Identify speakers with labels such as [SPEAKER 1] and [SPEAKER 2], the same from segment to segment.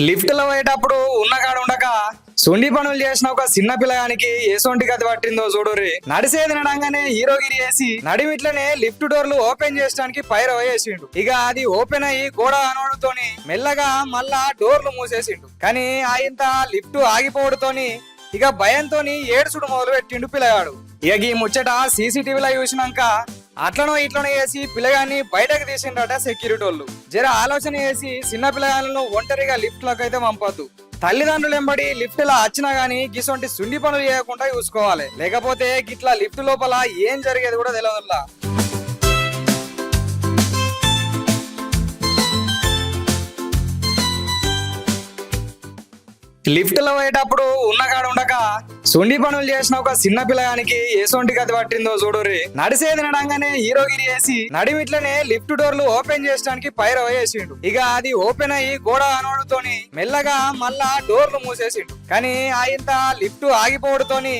[SPEAKER 1] లిఫ్ట్లో పోయేటప్పుడు ఉన్నగాడు ఉండక సుండి పనులు చేసిన ఒక చిన్న పిల్లగానికి ఏసొంటి గది పట్టిందో చూడుర్రి నడిసేది నడంగానే హీరోగిరి వేసి నడిమిట్లనే లిఫ్ట్ డోర్లు ఓపెన్ చేయడానికి పైర వేసిండు ఇక అది ఓపెన్ అయ్యి గోడ అనోడుతోని మెల్లగా మళ్ళా డోర్లు మూసేసిండు. కానీ ఆయంత లిఫ్ట్ ఆగిపోవడంతోని ఇక భయంతోని ఏడుచుడు మొదలు పెట్టిండు పిల్లగాడు. ఇక ఈ ముచ్చట సీసీటీవీలో చూసినాక అట్లనో ఇట్లనో వేసి పిల్లగాన్ని బయటకు తీసిండట సెక్యూరిటీ వాళ్ళు. జర ఆలోచన చేసి చిన్న పిల్లగాళ్ళను ఒంటరిగా లిఫ్ట్లోకి అయితే పంపద్దు. తల్లిదండ్రులు ఎంబడి లిఫ్ట్ లా వచ్చినా గానీ గిసొంటి సుండి పనులు చేయకుండా చూసుకోవాలి. లేకపోతే గిట్లా లిఫ్ట్ లోపల ఏం జరిగేది కూడా తెలియదు లిఫ్ట్లో పోయేటప్పుడు ఉన్నగాడు ఉండక సుండి పనులు చేసిన ఒక చిన్న పిల్లగానికి ఏసొంటి గది పట్టిందో చూడుర్రి. నడిసేది నడంగానే హీరోగిరి వేసి నడిమిట్లనే లిఫ్ట్ డోర్లు ఓపెన్ చేయడానికి పైర వేసిండు ఇక అది ఓపెన్ అయ్యి గోడ అనోడుతోని మెల్లగా మళ్ళా డోర్లు మూసేసిండు. కానీ ఆయంత లిఫ్ట్ ఆగిపోవడంతోని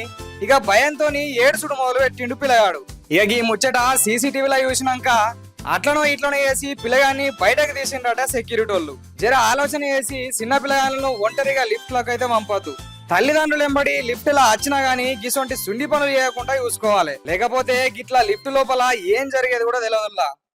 [SPEAKER 1] ఇక భయంతోని ఏడుచుడు మొదలు పెట్టిండు పిల్లగాడు. ఇక ఈ ముచ్చట సీసీటీవీలో చూసినాక అట్లనో ఇట్లనో వేసి పిల్లగాన్ని బయటకు తీసిండట సెక్యూరిటీ వాళ్ళు జర ఆలోచన చేసి చిన్న పిల్లగాళ్ళను ఒంటరిగా లిఫ్ట్లోకి అయితే పంపద్దు. తల్లిదండ్రులు ఎంబడి లిఫ్ట్ లా వచ్చినా గానీ గిసొంటి సుండి పనులు చేయకుండా చూసుకోవాలి. లేకపోతే గిట్లా లిఫ్ట్ లోపల ఏం జరిగేది కూడా తెలియదు